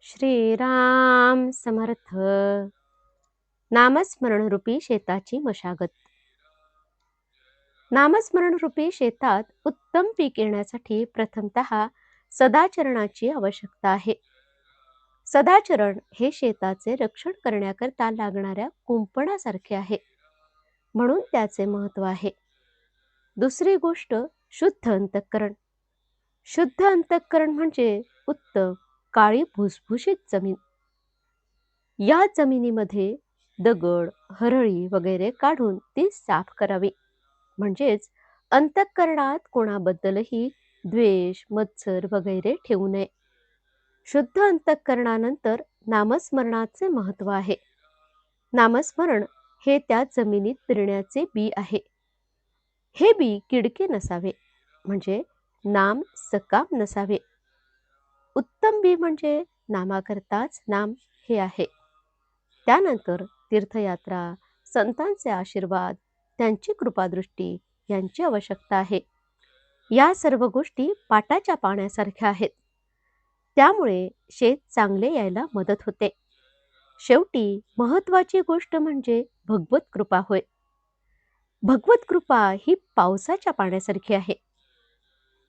श्रीराम समर्थ. नामस्मरणरूपी शेताची मशागत. नामस्मरणरूपी शेतात उत्तम पीक येण्यासाठी प्रथमतः सदाचरणाची आवश्यकता आहे. सदाचरण हे शेताचे रक्षण करण्याकरता लागणाऱ्या कुंपणासारखे आहे. म्हणून त्याचे महत्त्व आहे. दुसरी गोष्ट शुद्ध अंतःकरण. शुद्ध अंतःकरण म्हणजे उत्तम काळी भुसभुशीत जमीन. या जमिनीमध्ये दगड हरळी वगैरे काढून ती साफ करावी. म्हणजेच अंतःकरणात कोणाबद्दलही द्वेष मत्सर वगैरे ठेवू नये. शुद्ध अंतःकरणानंतर नामस्मरणाचे महत्त्व आहे. नामस्मरण हे त्या जमिनीत पिरण्याचे बी आहे. हे बी किडके नसावे. म्हणजे नाम सकाम नसावे. उत्तम बी म्हणजे नामाकरताच नाम हे आहे. त्यानंतर तीर्थयात्रा संतांचे आशीर्वाद त्यांची कृपादृष्टी यांची आवश्यकता आहे. या सर्व गोष्टी पाटाच्या पाण्यासारख्या आहेत. त्यामुळे शेत चांगले यायला मदत होते. शेवटी महत्वाची गोष्ट म्हणजे भगवत कृपा होय. भगवत कृपा ही पावसाच्या पाण्यासारखी आहे.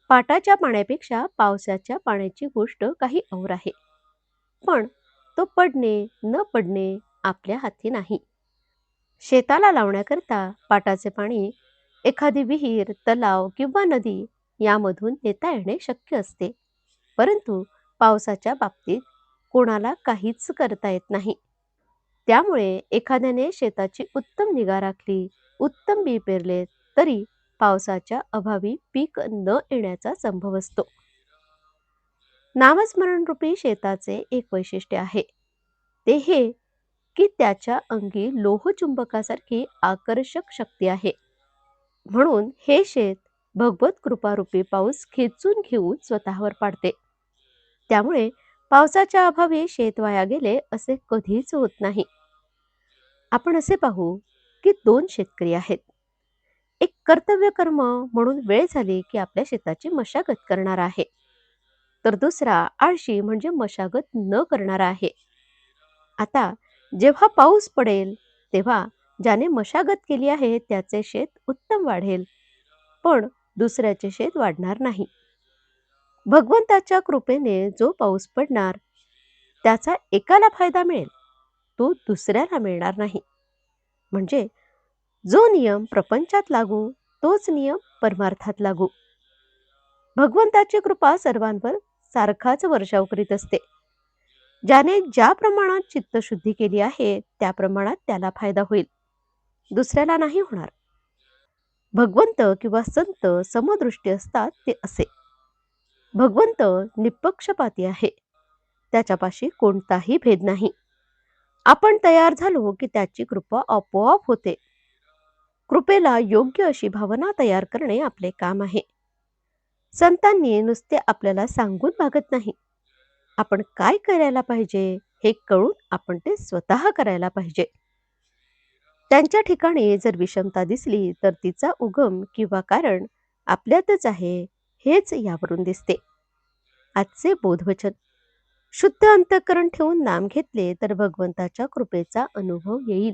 पाटाच्या पाण्यापेक्षा पावसाच्या पाण्याची गोष्ट काही और आहे. पण तो पडणे न पडणे आपल्या हाती नाही. शेताला लावण्याकरता पाटाचे पाणी एखादी विहीर तलाव किंवा नदी यामधून नेता येणे शक्य असते. परंतु पावसाच्या बाबतीत कोणाला काहीच करता येत नाही. त्यामुळे एखाद्याने शेताची उत्तम निगा राखली उत्तम बी पेरले तरी पावसाच्या अभावी पीक न येण्याचा संभव असतो. नामस्मरण रूपी शेताचे एक वैशिष्ट्य आहे. ते हे की त्याच्या अंगी लोहचुंबकासारखी आकर्षक शक्ती आहे. म्हणून हे शेत भगवत कृपारूपी पाऊस खेचून घेऊन स्वतःवर पाडते. त्यामुळे पावसाच्या अभावी शेत वाया गेले असे कधीच होत नाही. आपण असे पाहू की दोन शेतकरी आहेत. एक कर्तव्य कर्म म्हणून वेळ झाली की आपल्या शेताची मशागत करणार आहे. तर दुसरा आळशी म्हणजे मशागत न करणारा आहे. आता जेव्हा पाऊस पडेल तेव्हा ज्याने मशागत केली आहे त्याचे शेत उत्तम वाढेल. पण दुसऱ्याचे शेत वाढणार नाही. भगवंताच्या कृपेने जो पाऊस पडणार त्याचा एकाला फायदा मिळेल. तो दुसऱ्याला मिळणार नाही. म्हणजे जो नियम प्रपंचात लागू तोच नियम परमार्थात लागू. भगवंताची कृपा सर्वांवर सारखाच वर्षाव करीत असते. ज्याने ज्या प्रमाणात चित्तशुद्धी केली आहे त्या प्रमाणात त्याला फायदा होईल. दुसऱ्याला नाही होणार. भगवंत किंवा संत समदृष्टी असतात ते असे. भगवंत निपक्षपाती आहे. त्याच्यापाशी कोणताही भेद नाही. आपण तयार झालो की त्याची कृपा आपोआप होते. कृपेला योग्य अशी भावना तयार करणे आपले काम आहे. संतांनी नुसते आपल्याला सांगून भागत नाही. आपण काय करायला पाहिजे हे कळून आपण ते स्वतः करायला पाहिजे. त्यांच्या ठिकाणी जर विषमता दिसली तर तिचा उगम किंवा कारण आपल्यातच आहे हेच यावरून दिसते. आजचे बोधवचन. शुद्ध अंतःकरण ठेवून नाम घेतले तर भगवंताच्या कृपेचा अनुभव येईल.